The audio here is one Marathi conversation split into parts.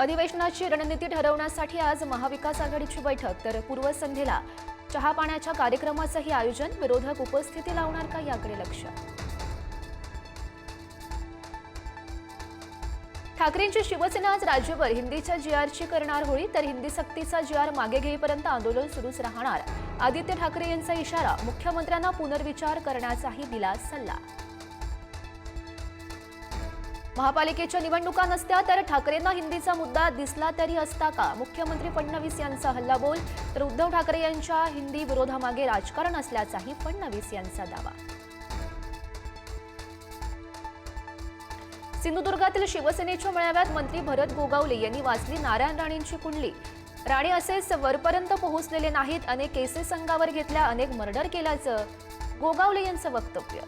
अधिवेशनाची रणनीती ठरवण्यासाठी आज महाविकास आघाडीची बैठक तर पूर्वसंध्येला चहा पाण्याच्या कार्यक्रमाचंही आयोजन विरोधक उपस्थिती लावणार का याकडे लक्ष? ठाकरेंची शिवसेना आज राज्यभर हिंदीच्या जी आरची करणार होळी तर हिंदी सक्तीचा जी आर मागे घेईपर्यंत आंदोलन सुरूच राहणार. आदित्य ठाकरे यांचा इशारा मुख्यमंत्र्यांना पुनर्विचार करण्याचाही दिला सल्ला. महापालिकेच्या निवडणुका नसत्या तर ठाकरेंना हिंदीचा मुद्दा दिसला तरी असता का? मुख्यमंत्री फडणवीस यांचा हल्लाबोल तर उद्धव ठाकरे यांच्या हिंदी विरोधामागे राजकारण असल्याचाही फडणवीस यांचा दावा. सिंधुदुर्गातील शिवसेनेच्या मेळाव्यात मंत्री भरत गोगावले यांनी वाचली नारायण राणेंची कुंडली. राणे असेच वरपर्यंत पोहोचलेले नाहीत अनेक केसेस अंगावर घेतल्या अनेक मर्डर केल्याचं गोगावले यांचं वक्तव्य.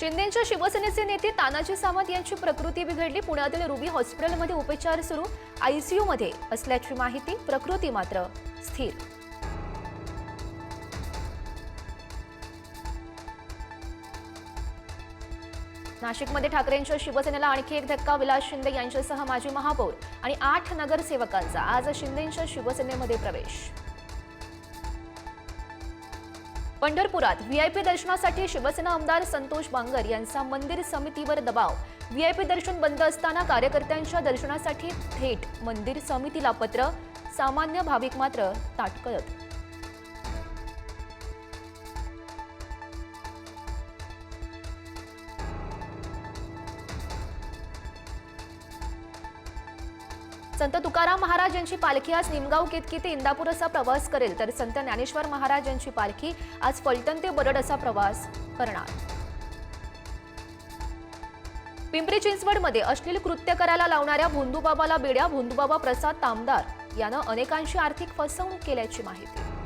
शिंदेच्या शिवसेनेचे नेते तानाजी सावंत यांची प्रकृती बिघडली. पुण्यातील रुबी हॉस्पिटलमध्ये उपचार सुरू. आयसीयूमध्ये असल्याची माहिती प्रकृती मात्र स्थिर. नाशिकमध्ये ठाकरेंच्या शिवसेनेला आणखी एक धक्का विलास शिंदे यांच्यासह माजी महापौर आणि आठ नगरसेवकांचा आज शिंदेच्या शिवसेनेमध्ये प्रवेश. पंढरपुरात व्हीआयपी दर्शनासाठी शिवसेना आमदार संतोष बांगर यांचा मंदिर समितीवर दबाव. व्हीआयपी दर्शन बंद असताना कार्यकर्त्यांच्या दर्शनासाठी थेट मंदिर समितीला पत्र. सामान्य भाविक मात्र ताटकळत. संत तुकाराम महाराज यांची पालखी आज निमगाव केतकी ते इंदापूर असा प्रवास करेल? तर संत ज्ञानेश्वर महाराज यांची पालखी आज फलटण ते बरड असा प्रवास करणार. पिंपरी चिंचवडमध्ये अश्लील कृत्य करायला लावणाऱ्या भोंदूबाबाला बेड्या भोंदूबाबा प्रसाद तामदार यानं अनेकांची आर्थिक फसवणूक केल्याची माहिती.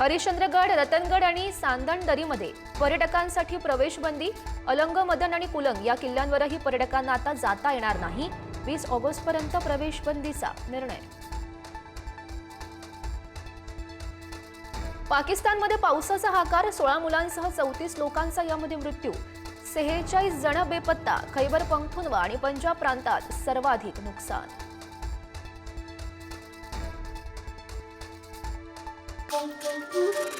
हरिश्चंद्रगड रतनगड आणि सांदणदरीमध्ये पर्यटकांसाठी प्रवेश बंदी अलंग मदन आणि कुलंग या किल्ल्यांवरही पर्यटकांना आता जाता येणार नाही. वीस ऑगस्टपर्यंत प्रवेश बंदीचा निर्णय. पाकिस्तानमध्ये पावसाचा हाकार सोळा मुलांसह चौतीस लोकांचा यामध्ये मृत्यू. सेहेचाळीस जण बेपत्ता खैबर पंखुनवा आणि पंजाब प्रांतात सर्वाधिक नुकसान. pum, pum, pum.